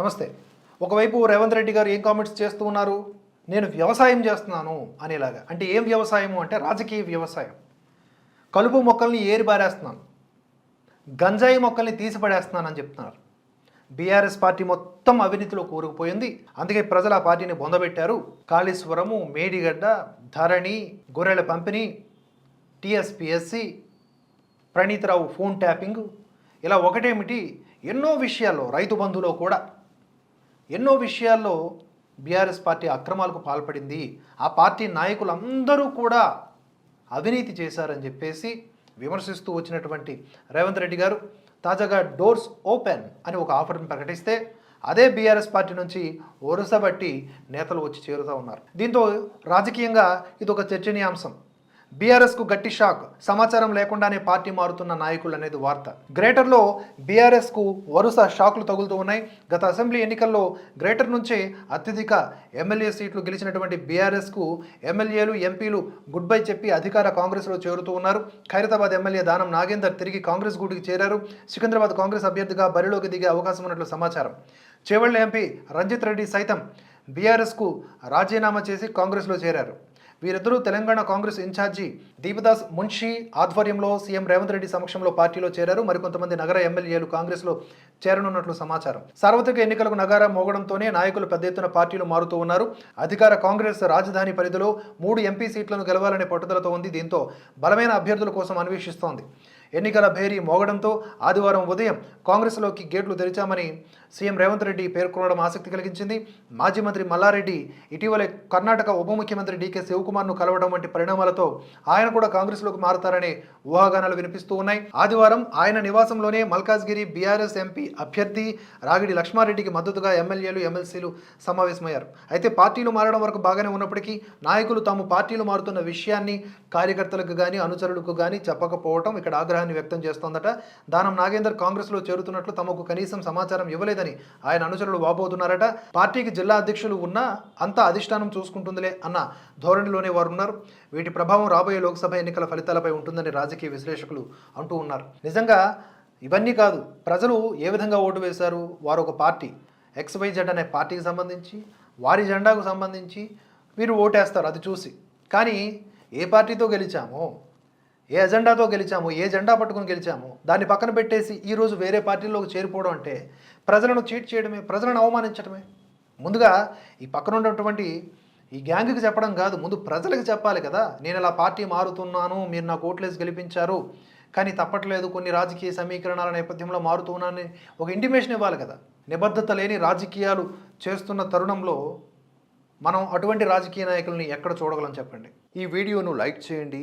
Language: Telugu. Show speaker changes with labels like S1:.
S1: నమస్తే. ఒకవైపు రేవంత్ రెడ్డి గారు ఏం కామెంట్స్ చేస్తూ ఉన్నారు? నేను వ్యవసాయం చేస్తున్నాను అనేలాగా. అంటే ఏం వ్యవసాయము? అంటే రాజకీయ వ్యవసాయం. కలుపు మొక్కల్ని ఏరి బారేస్తున్నాను గంజాయి మొక్కల్ని తీసిపడేస్తున్నాను అని చెప్తున్నారు. బీఆర్ఎస్ పార్టీ మొత్తం అవినీతిలో కూరుకుపోయింది. అందుకే ప్రజలు ఆ పార్టీని బొందబెట్టారు. కాళేశ్వరము మేడిగడ్డ ధరణి గొర్రెల పంపిణీ టీఎస్పిఎస్సి ప్రణీతరావు ఫోన్ ట్యాపింగ్. ఇలా ఒకటేమిటి? ఎన్నో విషయాల్లో రైతు బంధులో కూడా ఎన్నో విషయాల్లో బీఆర్ఎస్ పార్టీ అక్రమాలకు పాల్పడింది. ఆ పార్టీ నాయకులందరూ కూడా అవినీతి చేశారని చెప్పేసి విమర్శిస్తూ వచ్చినటువంటి రేవంత్ రెడ్డి గారు తాజాగా డోర్స్ ఓపెన్ అని ఒక ఆఫర్ని ప్రకటిస్తే అదే బీఆర్ఎస్ పార్టీ నుంచి వరుసబట్టి నేతలు వచ్చి చేరుతూ ఉన్నారు. దీంతో రాజకీయంగా ఇది ఒక చర్చనీయాంశం. బీఆర్ఎస్కు గట్టి షాక్ సమాచారం లేకుండానే పార్టీ మారుతున్న నాయకులు అనేది వార్త. గ్రేటర్లో బీఆర్ఎస్కు వరుస షాకులు తగులుతూ ఉన్నాయి. గత అసెంబ్లీ ఎన్నికల్లో గ్రేటర్ నుంచే అత్యధిక ఎమ్మెల్యే సీట్లు గెలిచినటువంటి బీఆర్ఎస్కు ఎమ్మెల్యేలు ఎంపీలు గుడ్ బై చెప్పి అధికార కాంగ్రెస్లో చేరుతూ ఉన్నారు. ఖైరతాబాద్ ఎమ్మెల్యే దానం నాగేందర్ తిరిగి కాంగ్రెస్ గూడికి చేరారు. సికింద్రాబాద్ కాంగ్రెస్ అభ్యర్థిగా బరిలోకి దిగే అవకాశం ఉన్నట్లు సమాచారం. చేవళ్ళ ఎంపీ రంజిత్ రెడ్డి సైతం బీఆర్ఎస్కు రాజీనామా చేసి కాంగ్రెస్లో చేరారు. వీరిద్దరూ తెలంగాణ కాంగ్రెస్ ఇన్ఛార్జి దీపదాస్ మున్షి ఆధ్వర్యంలో సీఎం రేవంత్ రెడ్డి సమక్షంలో పార్టీలో చేరారు. మరికొంతమంది నగర ఎమ్మెల్యేలు కాంగ్రెస్లో చేరనున్నట్లు సమాచారం. సార్వత్రిక ఎన్నికలకు నగారా మోగడంతోనే నాయకులు పెద్ద ఎత్తున పార్టీలు మారుతూ ఉన్నారు. అధికార కాంగ్రెస్ రాజధాని పరిధిలో మూడు ఎంపీ సీట్లను గెలవాలనే పట్టుదలతో ఉంది. దీంతో బలమైన అభ్యర్థుల కోసం అన్వేషిస్తోంది. ఎన్నికల భేరీ మోగడంతో ఆదివారం ఉదయం కాంగ్రెస్లోకి గేట్లు తెరిచామని సీఎం రేవంత్ రెడ్డి పేర్కొనడం ఆసక్తి కలిగించింది. మాజీ మంత్రి మల్లారెడ్డి ఇటీవలే కర్ణాటక ఉప ముఖ్యమంత్రి డీకే శివకుమార్ను కలవడం వంటి పరిణామాలతో ఆయన కూడా కాంగ్రెస్లోకి మారుతారనే ఊహాగానాలు వినిపిస్తూ ఉన్నాయి. ఆదివారం ఆయన నివాసంలోనే మల్కాజ్గిరి బీఆర్ఎస్ ఎంపీ అభ్యర్థి రాగిడి లక్ష్మారెడ్డికి మద్దతుగా ఎమ్మెల్యేలు ఎమ్మెల్సీలు సమావేశమయ్యారు. అయితే పార్టీలు మారడం వరకు బాగానే ఉన్నప్పటికీ నాయకులు తాము పార్టీలు మారుతున్న విషయాన్ని కార్యకర్తలకు కానీ అనుచరులకు కానీ చెప్పకపోవడం ఇక్కడ ఆగ్రహం ఆగ్రహాన్ని వ్యక్తం చేస్తోందట. దానం నాగేందర్ కాంగ్రెస్లో చేరుతున్నట్లు తమకు కనీసం సమాచారం ఇవ్వలేదని ఆయన అనుచరులు వాపోతున్నారట. పార్టీకి జిల్లా అధ్యక్షులు ఉన్నా అంతా అధిష్టానం చూసుకుంటుందిలే అన్న ధోరణిలోనే వారు ఉన్నారు వీటి ప్రభావం రాబోయే లోక్సభ ఎన్నికల ఫలితాలపై ఉంటుందని రాజకీయ విశ్లేషకులు అంటూ ఉన్నారు. నిజంగా ఇవన్నీ కాదు. ప్రజలు ఏ విధంగా ఓటు వేశారు? వారు ఒక పార్టీ. ఎక్స్వైజెడ్ అనే పార్టీకి సంబంధించి వారి జెండాకు సంబంధించి మీరు ఓటేస్తారు అది చూసి. కానీ ఏ పార్టీతో గెలిచామో? ఏ ఎజెండాతో గెలిచాము ఏ జెండా పట్టుకుని గెలిచాము దాన్ని పక్కన పెట్టేసి ఈరోజు వేరే పార్టీలోకి చేరిపోవడం అంటే ప్రజలను చీట్ చేయడమే ప్రజలను అవమానించడమే. ముందుగా ఈ పక్కన ఉన్నటువంటి ఈ గ్యాంగ్కి చెప్పడం కాదు ముందు ప్రజలకు చెప్పాలి కదా. నేను ఇలా పార్టీ మారుతున్నాను మీరు నాకు ఓట్లేసి గెలిపించారు కానీ తప్పట్లేదు కొన్ని రాజకీయ సమీకరణాల నేపథ్యంలో మారుతున్నానని ఒక ఇంటిమేషన్ ఇవ్వాలి కదా. నిబద్ధత లేని రాజకీయాలు చేస్తున్న తరుణంలో మనం అటువంటి రాజకీయ నాయకుల్ని ఎక్కడ చూడగలం చెప్పండి. ఈ వీడియోను లైక్ చేయండి